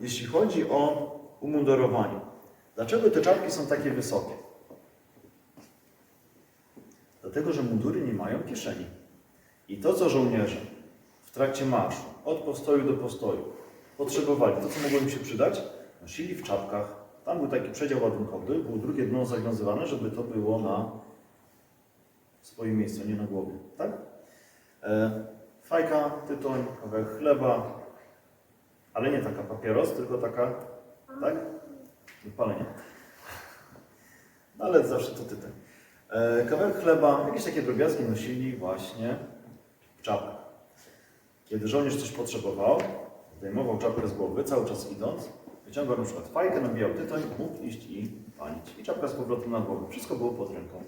jeśli chodzi o umundurowanie. Dlaczego te czapki są takie wysokie? Dlatego, że mundury nie mają kieszeni. I to, co żołnierze w trakcie marszu, od postoju do postoju, potrzebowali, to, co mogło im się przydać, nosili w czapkach. Tam był taki przedział ładunkowy, było drugie dno zawiązywane, żeby to było na swoim miejscu, nie na głowie. Tak? E, fajka, tytoń, kawałek chleba, ale nie taka papieros, tylko taka, tak? Palenie. No ale zawsze to tytoń. E, kawałek chleba, jakieś takie drobiazgi nosili właśnie w czapkach. Kiedy żołnierz coś potrzebował, zdejmował czapkę z głowy, cały czas idąc, wyciągał na przykład fajkę, nabijał tytoń, mógł iść i palić. I czapka z powrotem na głowę. Wszystko było pod ręką.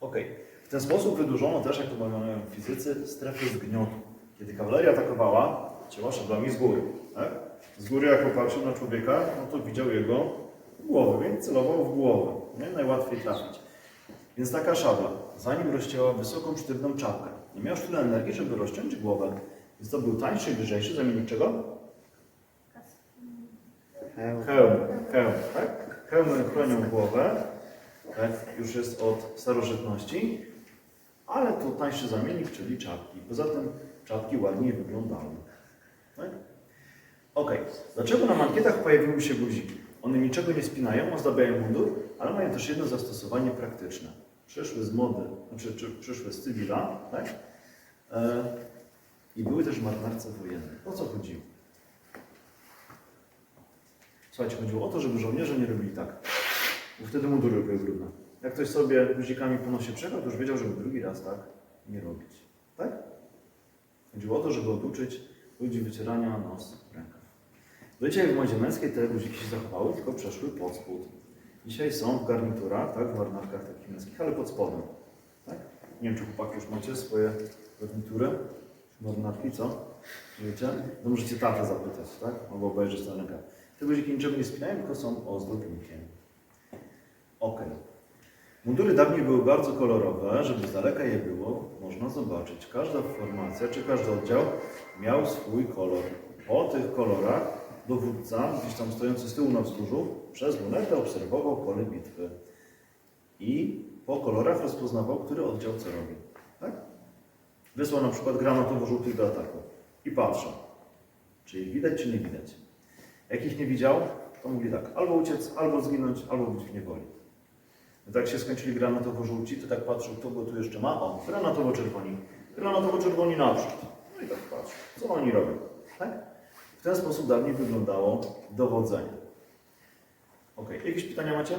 Ok. W ten sposób wydłużono też, jak to mawiają fizycy, strefy zgniotu. Kiedy kawaleria atakowała, cięła szablami z góry. Tak? Z góry jak popatrzył na człowieka, no to widział jego głowę, więc celował w głowę. Nie? Najłatwiej trafić. Więc taka szabla, zanim rozcięła wysoką, sztywną czapkę, nie miał już tyle energii, żeby rozciąć głowę. Więc to był tańszy i lżejszy zamiennik czego? Hełm. Hełm, tak? Hełmy chronią głowę, tak? już jest od starożytności, ale to tańszy zamiennik, czyli czapki. Poza tym czapki ładniej wyglądały. Tak? Ok, dlaczego na mankietach pojawiły się guziki? One niczego nie spinają, ozdabiają mundur, ale mają też jedno zastosowanie praktyczne. Przyszły z mody, znaczy czy przyszły z cywila, tak? E, I były też w marynarce wojennej. O co chodziło? Słuchajcie, chodziło o to, żeby żołnierze nie robili tak. Bo wtedy mundury były brudne. Jak ktoś sobie guzikami po nosie przekładł, to już wiedział, żeby drugi raz tak nie robić. Tak? Chodziło o to, żeby oduczyć ludzi wycierania nos rękaw. Dzisiaj w modzie męskiej te guziki się zachowały, tylko przeszły pod spód. Dzisiaj są w garniturach, tak, w marynarkach takich męskich, ale pod spodem. Tak? Nie wiem, czy chłopaki już macie swoje garnitury, marynarki, co? Wiecie? No możecie tatę zapytać, tak? Albo obejrzeć na rękach. Te guziki niczego nie spinają, tylko są ozdobnikiem. Ok. Mundury dawniej były bardzo kolorowe, żeby z daleka je było można zobaczyć. Każda formacja czy każdy oddział miał swój kolor. Po tych kolorach dowódca, gdzieś tam stojący z tyłu na wzgórzu, przez lunetę obserwował pole bitwy. I po kolorach rozpoznawał, który oddział co robi. Tak? Wysłał na przykład granatowo-żółtych do ataku. I patrzał, czy ich widać, czy nie widać. Jak ich nie widział, to mówili tak, albo uciec, albo zginąć, albo być w niewoli. No tak się skończyli granatowo-żółci, to tak patrzył, kto go tu jeszcze ma. O, granatowo-czerwoni. Granatowo-czerwoni naprzód. No i tak patrzył, co oni robią. Tak? W ten sposób dawniej wyglądało dowodzenie. Ok, jakieś pytania macie?